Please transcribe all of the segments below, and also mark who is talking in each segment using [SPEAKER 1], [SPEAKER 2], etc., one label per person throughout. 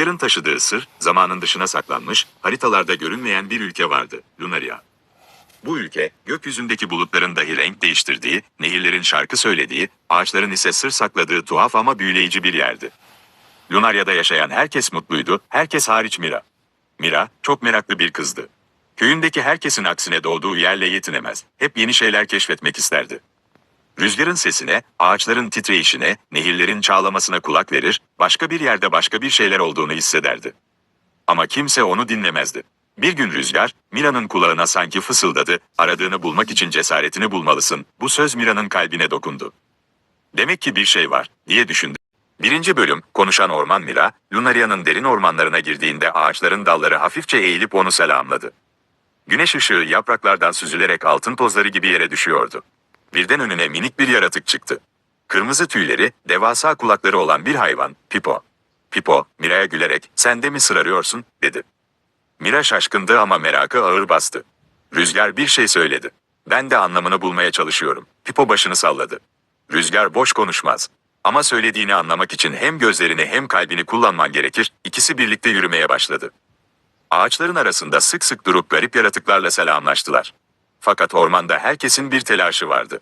[SPEAKER 1] Rüzgarın taşıdığı sır, zamanın dışına saklanmış, haritalarda görünmeyen bir ülke vardı, Lunaria. Bu ülke, gökyüzündeki bulutların dahi renk değiştirdiği, nehirlerin şarkı söylediği, ağaçların ise sır sakladığı tuhaf ama büyüleyici bir yerdi. Lunaria'da yaşayan herkes mutluydu, herkes hariç Mira. Mira, çok meraklı bir kızdı. Köyündeki herkesin aksine doğduğu yerle yetinemez, hep yeni şeyler keşfetmek isterdi. Rüzgarın sesine, ağaçların titreyişine, nehirlerin çağlamasına kulak verir, başka bir yerde başka bir şeyler olduğunu hissederdi. Ama kimse onu dinlemezdi. Bir gün Rüzgar, Mira'nın kulağına sanki fısıldadı, aradığını bulmak için cesaretini bulmalısın, bu söz Mira'nın kalbine dokundu. Demek ki bir şey var, diye düşündü. Birinci bölüm, konuşan orman Mira, Lunaria'nın derin ormanlarına girdiğinde ağaçların dalları hafifçe eğilip onu selamladı. Güneş ışığı yapraklardan süzülerek altın tozları gibi yere düşüyordu. Birden önüne minik bir yaratık çıktı. Kırmızı tüyleri, devasa kulakları olan bir hayvan, Pipo. Pipo, Mira'ya gülerek, sen de mi sırarıyorsun, dedi. Mira şaşkındı ama merakı ağır bastı. Rüzgar bir şey söyledi. Ben de anlamını bulmaya çalışıyorum. Pipo başını salladı. Rüzgar boş konuşmaz. Ama söylediğini anlamak için hem gözlerini hem kalbini kullanman gerekir, ikisi birlikte yürümeye başladı. Ağaçların arasında sık sık durup garip yaratıklarla selamlaştılar. Fakat ormanda herkesin bir telaşı vardı.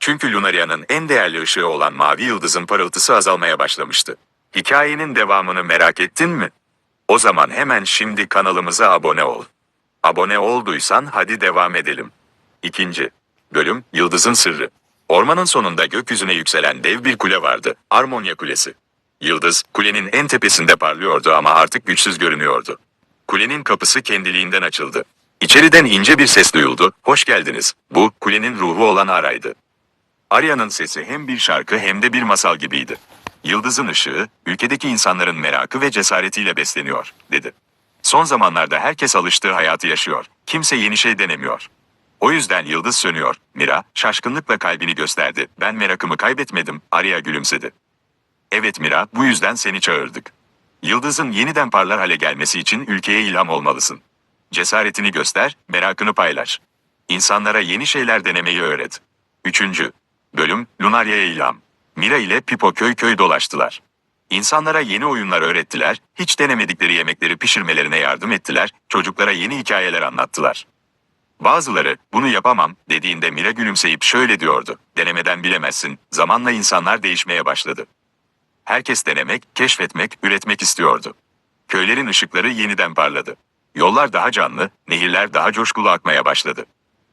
[SPEAKER 1] Çünkü Lunaria'nın en değerli ışığı olan mavi yıldızın parıltısı azalmaya başlamıştı. Hikayenin devamını merak ettin mi? O zaman hemen şimdi kanalımıza abone ol. Abone olduysan hadi devam edelim. İkinci bölüm Yıldızın Sırrı. Ormanın sonunda gökyüzüne yükselen dev bir kule vardı. Armonya Kulesi. Yıldız, kulenin en tepesinde parlıyordu ama artık güçsüz görünüyordu. Kulenin kapısı kendiliğinden açıldı. İçeriden ince bir ses duyuldu. Hoş geldiniz. Bu, kulenin ruhu olan Ara'ydı. Arya'nın sesi hem bir şarkı hem de bir masal gibiydi. Yıldızın ışığı, ülkedeki insanların merakı ve cesaretiyle besleniyor, dedi. Son zamanlarda herkes alıştığı hayatı yaşıyor. Kimse yeni şey denemiyor. O yüzden yıldız sönüyor. Mira, şaşkınlıkla kalbini gösterdi. Ben merakımı kaybetmedim, Arya gülümsedi. Evet Mira, bu yüzden seni çağırdık. Yıldızın yeniden parlar hale gelmesi için ülkeye ilham olmalısın. Cesaretini göster, merakını paylaş. İnsanlara yeni şeyler denemeyi öğret. Üçüncü bölüm Lunaria'ya ilham. Mira ile Pipo köy köy dolaştılar. İnsanlara yeni oyunlar öğrettiler, hiç denemedikleri yemekleri pişirmelerine yardım ettiler, çocuklara yeni hikayeler anlattılar. Bazıları bunu yapamam dediğinde Mira gülümseyip şöyle diyordu. Denemeden bilemezsin. Zamanla insanlar değişmeye başladı. Herkes denemek, keşfetmek, üretmek istiyordu. Köylerin ışıkları yeniden parladı. Yollar daha canlı, nehirler daha coşkulu akmaya başladı.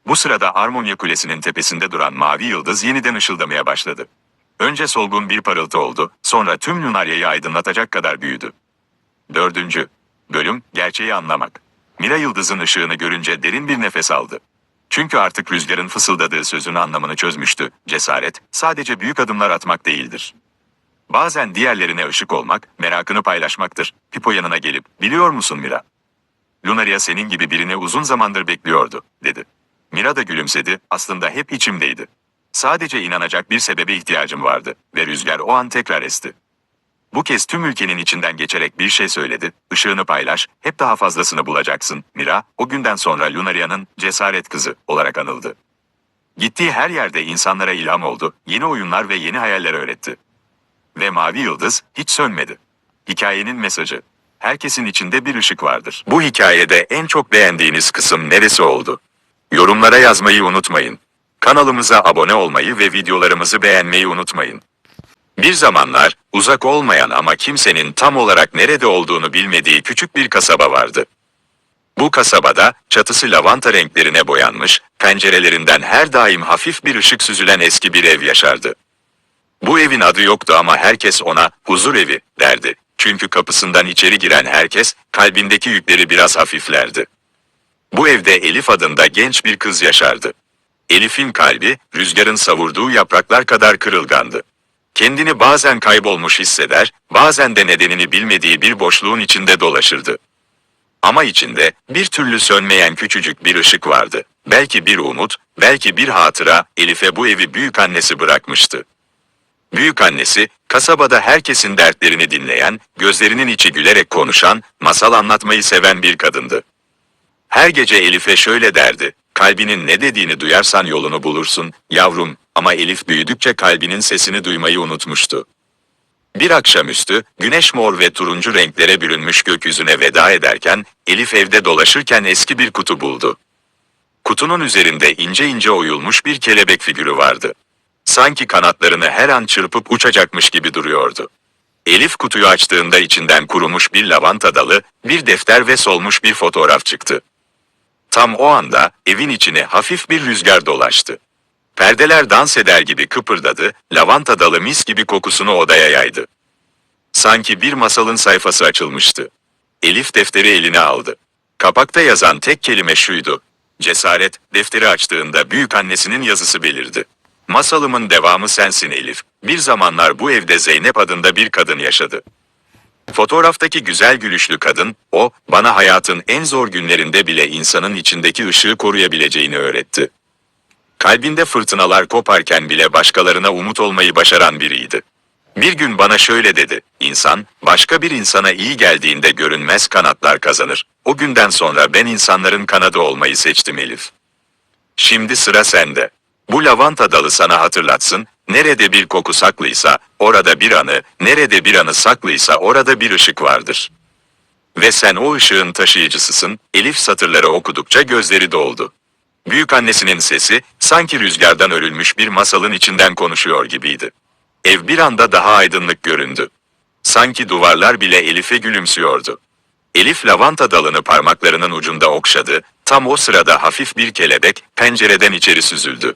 [SPEAKER 1] Bu sırada Armonya Kulesi'nin tepesinde duran mavi yıldız yeniden ışıldamaya başladı. Önce solgun bir parıltı oldu, sonra tüm Lunaria'yı aydınlatacak kadar büyüdü. Dördüncü bölüm, gerçeği anlamak. Mira yıldızın ışığını görünce derin bir nefes aldı. Çünkü artık rüzgarın fısıldadığı sözün anlamını çözmüştü. Cesaret, sadece büyük adımlar atmak değildir. Bazen diğerlerine ışık olmak, merakını paylaşmaktır. Pipo yanına gelip, biliyor musun Mira? Lunaria senin gibi birini uzun zamandır bekliyordu, dedi. Mira da gülümsedi, aslında hep içimdeydi. Sadece inanacak bir sebebe ihtiyacım vardı ve rüzgar o an tekrar esti. Bu kez tüm ülkenin içinden geçerek bir şey söyledi, ışığını paylaş, hep daha fazlasını bulacaksın. Mira, o günden sonra Lunaria'nın cesaret kızı olarak anıldı. Gittiği her yerde insanlara ilham oldu, yeni oyunlar ve yeni hayaller öğretti. Ve mavi yıldız hiç sönmedi. Hikayenin mesajı. Herkesin içinde bir ışık vardır. Bu hikayede en çok beğendiğiniz kısım neresi oldu? Yorumlara yazmayı unutmayın. Kanalımıza abone olmayı ve videolarımızı beğenmeyi unutmayın. Bir zamanlar, uzak olmayan ama kimsenin tam olarak nerede olduğunu bilmediği küçük bir kasaba vardı. Bu kasabada, çatısı lavanta renklerine boyanmış, pencerelerinden her daim hafif bir ışık süzülen eski bir ev yaşardı. Bu evin adı yoktu ama herkes ona huzur evi derdi. Çünkü kapısından içeri giren herkes kalbindeki yükleri biraz hafiflerdi. Bu evde Elif adında genç bir kız yaşardı. Elif'in kalbi rüzgarın savurduğu yapraklar kadar kırılgandı. Kendini bazen kaybolmuş hisseder, bazen de nedenini bilmediği bir boşluğun içinde dolaşırdı. Ama içinde bir türlü sönmeyen küçücük bir ışık vardı. Belki bir umut, belki bir hatıra Elif'e bu evi büyük annesi bırakmıştı. Büyük annesi, kasabada herkesin dertlerini dinleyen, gözlerinin içi gülerek konuşan, masal anlatmayı seven bir kadındı. Her gece Elif'e şöyle derdi, kalbinin ne dediğini duyarsan yolunu bulursun, yavrum, ama Elif büyüdükçe kalbinin sesini duymayı unutmuştu. Bir akşamüstü, güneş mor ve turuncu renklere bürünmüş gökyüzüne veda ederken, Elif evde dolaşırken eski bir kutu buldu. Kutunun üzerinde ince ince oyulmuş bir kelebek figürü vardı. Sanki kanatlarını her an çırpıp uçacakmış gibi duruyordu. Elif kutuyu açtığında içinden kurumuş bir lavanta dalı, bir defter ve solmuş bir fotoğraf çıktı. Tam o anda evin içine hafif bir rüzgar dolaştı. Perdeler dans eder gibi kıpırdadı, lavanta dalı mis gibi kokusunu odaya yaydı. Sanki bir masalın sayfası açılmıştı. Elif defteri eline aldı. Kapakta yazan tek kelime şuydu. Cesaret, defteri açtığında büyük annesinin yazısı belirdi. Masalımın devamı sensin Elif. Bir zamanlar bu evde Zeynep adında bir kadın yaşadı. Fotoğraftaki güzel gülüşlü kadın, o, bana hayatın en zor günlerinde bile insanın içindeki ışığı koruyabileceğini öğretti. Kalbinde fırtınalar koparken bile başkalarına umut olmayı başaran biriydi. Bir gün bana şöyle dedi, insan, başka bir insana iyi geldiğinde görünmez kanatlar kazanır. O günden sonra ben insanların kanadı olmayı seçtim Elif. Şimdi sıra sende. Bu lavanta dalı sana hatırlatsın, nerede bir koku saklıysa, orada bir anı, nerede bir anı saklıysa orada bir ışık vardır. Ve sen o ışığın taşıyıcısısın, Elif satırları okudukça gözleri doldu. Büyük annesinin sesi, sanki rüzgardan örülmüş bir masalın içinden konuşuyor gibiydi. Ev bir anda daha aydınlık göründü. Sanki duvarlar bile Elif'e gülümsüyordu. Elif lavanta dalını parmaklarının ucunda okşadı, tam o sırada hafif bir kelebek pencereden içeri süzüldü.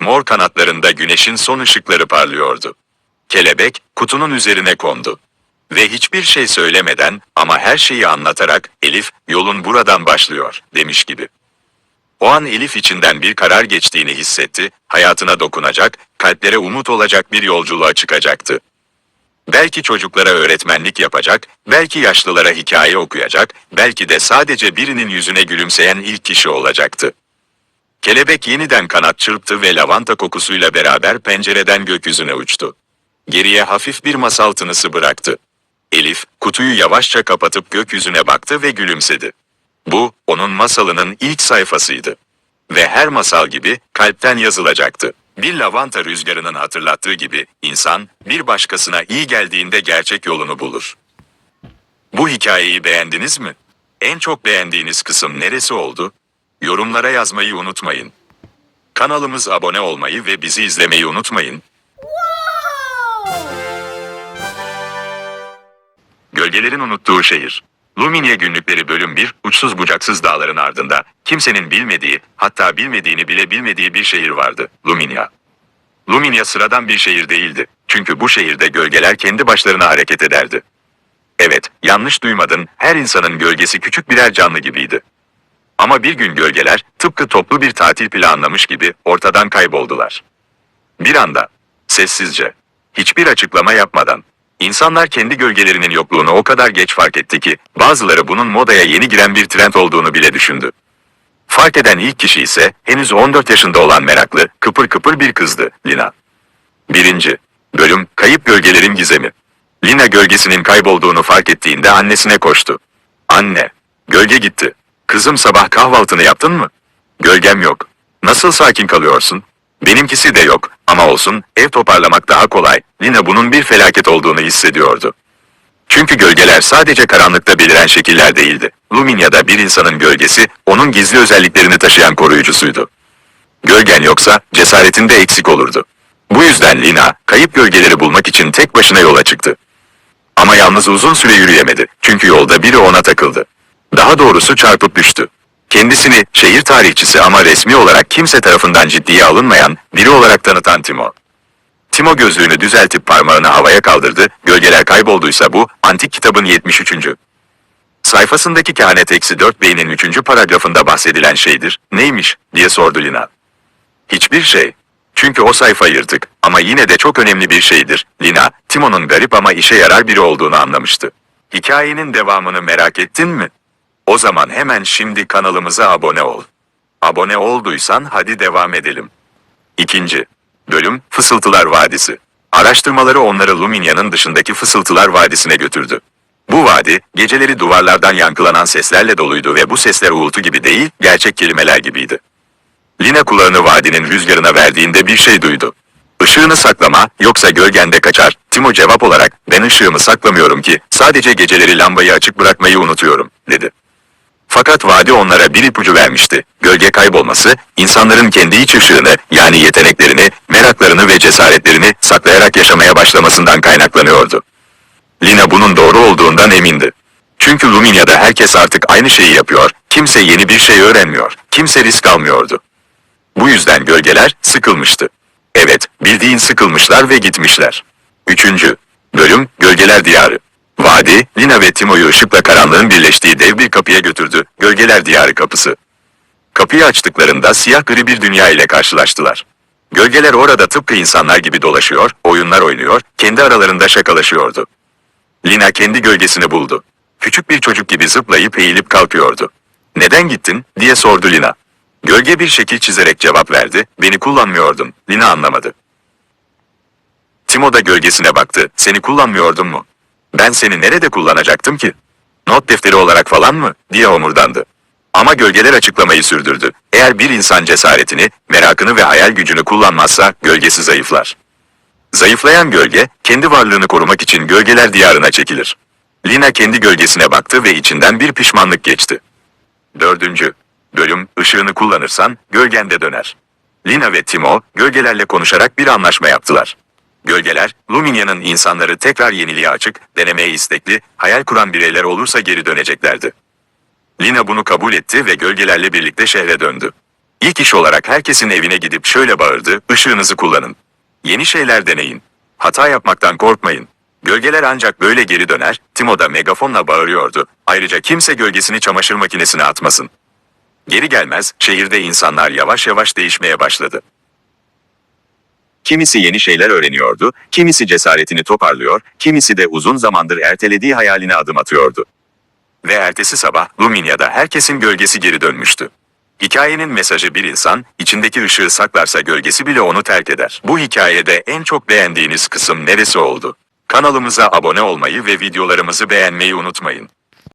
[SPEAKER 1] Mor kanatlarında güneşin son ışıkları parlıyordu. Kelebek kutunun üzerine kondu. Ve hiçbir şey söylemeden ama her şeyi anlatarak Elif yolun buradan başlıyor demiş gibi. O an Elif içinden bir karar geçtiğini hissetti, hayatına dokunacak, kalplere umut olacak bir yolculuğa çıkacaktı. Belki çocuklara öğretmenlik yapacak, belki yaşlılara hikaye okuyacak, belki de sadece birinin yüzüne gülümseyen ilk kişi olacaktı. Kelebek yeniden kanat çırptı ve lavanta kokusuyla beraber pencereden gökyüzüne uçtu. Geriye hafif bir masal tınısı bıraktı. Elif, kutuyu yavaşça kapatıp gökyüzüne baktı ve gülümsedi. Bu, onun masalının ilk sayfasıydı. Ve her masal gibi kalpten yazılacaktı. Bir lavanta rüzgarının hatırlattığı gibi insan bir başkasına iyi geldiğinde gerçek yolunu bulur. Bu hikayeyi beğendiniz mi? En çok beğendiğiniz kısım neresi oldu? Yorumlara yazmayı unutmayın. Kanalımız abone olmayı ve bizi izlemeyi unutmayın. Gölgelerin unuttuğu şehir. Luminia günlükleri bölüm 1, uçsuz bucaksız dağların ardında, kimsenin bilmediği, hatta bilmediğini bile bilmediği bir şehir vardı, Luminia. Luminia sıradan bir şehir değildi, çünkü bu şehirde gölgeler kendi başlarına hareket ederdi. Evet, yanlış duymadın, her insanın gölgesi küçük birer canlı gibiydi. Ama bir gün gölgeler, tıpkı toplu bir tatil planlamış gibi, ortadan kayboldular. Bir anda, sessizce, hiçbir açıklama yapmadan, İnsanlar kendi gölgelerinin yokluğunu o kadar geç fark etti ki, bazıları bunun modaya yeni giren bir trend olduğunu bile düşündü. Fark eden ilk kişi ise, henüz 14 yaşında olan meraklı, kıpır kıpır bir kızdı, Lina. Birinci, bölüm, kayıp gölgelerin gizemi. Lina gölgesinin kaybolduğunu fark ettiğinde annesine koştu. Anne, gölge gitti. Kızım sabah kahvaltını yaptın mı? Gölgem yok. Nasıl sakin kalıyorsun? Benimkisi de yok ama olsun ev toparlamak daha kolay. Lina bunun bir felaket olduğunu hissediyordu. Çünkü gölgeler sadece karanlıkta beliren şekiller değildi. Luminia'da bir insanın gölgesi onun gizli özelliklerini taşıyan koruyucusuydu. Gölgen yoksa cesaretin de eksik olurdu. Bu yüzden Lina kayıp gölgeleri bulmak için tek başına yola çıktı. Ama yalnız uzun süre yürüyemedi çünkü yolda biri ona takıldı. Daha doğrusu çarpıp düştü. Kendisini şehir tarihçisi ama resmi olarak kimse tarafından ciddiye alınmayan biri olarak tanıtan Timo. Timo gözlüğünü düzeltip parmağını havaya kaldırdı, gölgeler kaybolduysa bu, antik kitabın 73. Sayfasındaki kehanet eksi 4 beynin 3. paragrafında bahsedilen şeydir, neymiş, diye sordu Lina. Hiçbir şey. Çünkü o sayfa yırtık ama yine de çok önemli bir şeydir. Lina, Timo'nun garip ama işe yarar biri olduğunu anlamıştı. Hikayenin devamını merak ettin mi? O zaman hemen şimdi kanalımıza abone ol. Abone olduysan hadi devam edelim. İkinci bölüm Fısıltılar Vadisi. Araştırmaları onları Luminia'nın dışındaki Fısıltılar Vadisi'ne götürdü. Bu vadi, geceleri duvarlardan yankılanan seslerle doluydu ve bu sesler uğultu gibi değil, gerçek kelimeler gibiydi. Lina kulağını vadinin rüzgarına verdiğinde bir şey duydu. Işığını saklama, yoksa gölgende kaçar. Timo cevap olarak, ben ışığımı saklamıyorum ki, sadece geceleri lambayı açık bırakmayı unutuyorum, dedi. Fakat vadi onlara bir ipucu vermişti. Gölge kaybolması, insanların kendi iç ışığını, yani yeteneklerini, meraklarını ve cesaretlerini saklayarak yaşamaya başlamasından kaynaklanıyordu. Lina bunun doğru olduğundan emindi. Çünkü Luminia'da herkes artık aynı şeyi yapıyor, kimse yeni bir şey öğrenmiyor, kimse risk almıyordu. Bu yüzden gölgeler sıkılmıştı. Evet, bildiğin sıkılmışlar ve gitmişler. Üçüncü bölüm Gölgeler Diyarı. Vadi, Lina ve Timo'yu ışıkla karanlığın birleştiği dev bir kapıya götürdü. Gölgeler Diyarı kapısı. Kapıyı açtıklarında siyah gri bir dünya ile karşılaştılar. Gölgeler orada tıpkı insanlar gibi dolaşıyor, oyunlar oynuyor, kendi aralarında şakalaşıyordu. Lina kendi gölgesini buldu. Küçük bir çocuk gibi zıplayıp eğilip kalkıyordu. Neden gittin, diye sordu Lina. Gölge bir şekil çizerek cevap verdi, beni kullanmıyordun, Lina anlamadı. Timo da gölgesine baktı, seni kullanmıyordum mu? Ben seni nerede kullanacaktım ki? Not defteri olarak falan mı, diye omurdandı. Ama gölgeler açıklamayı sürdürdü. Eğer bir insan cesaretini, merakını ve hayal gücünü kullanmazsa, gölgesi zayıflar. Zayıflayan gölge, kendi varlığını korumak için gölgeler diyarına çekilir. Lina kendi gölgesine baktı ve içinden bir pişmanlık geçti. Dördüncü bölüm, ışığını kullanırsan, gölgen de döner. Lina ve Timo, gölgelerle konuşarak bir anlaşma yaptılar. Gölgeler, Luminia'nın insanları tekrar yeniliğe açık, denemeye istekli, hayal kuran bireyler olursa geri döneceklerdi. Lina bunu kabul etti ve gölgelerle birlikte şehre döndü. İlk iş olarak herkesin evine gidip şöyle bağırdı, ışığınızı kullanın. Yeni şeyler deneyin. Hata yapmaktan korkmayın. Gölgeler ancak böyle geri döner, Timo da megafonla bağırıyordu. Ayrıca kimse gölgesini çamaşır makinesine atmasın. Geri gelmez, şehirde insanlar yavaş yavaş değişmeye başladı. Kimisi yeni şeyler öğreniyordu, kimisi cesaretini toparlıyor, kimisi de uzun zamandır ertelediği hayaline adım atıyordu. Ve ertesi sabah Luminia'da herkesin gölgesi geri dönmüştü. Hikayenin mesajı bir insan, içindeki ışığı saklarsa gölgesi bile onu terk eder. Bu hikayede en çok beğendiğiniz kısım neresi oldu? Kanalımıza abone olmayı ve videolarımızı beğenmeyi unutmayın.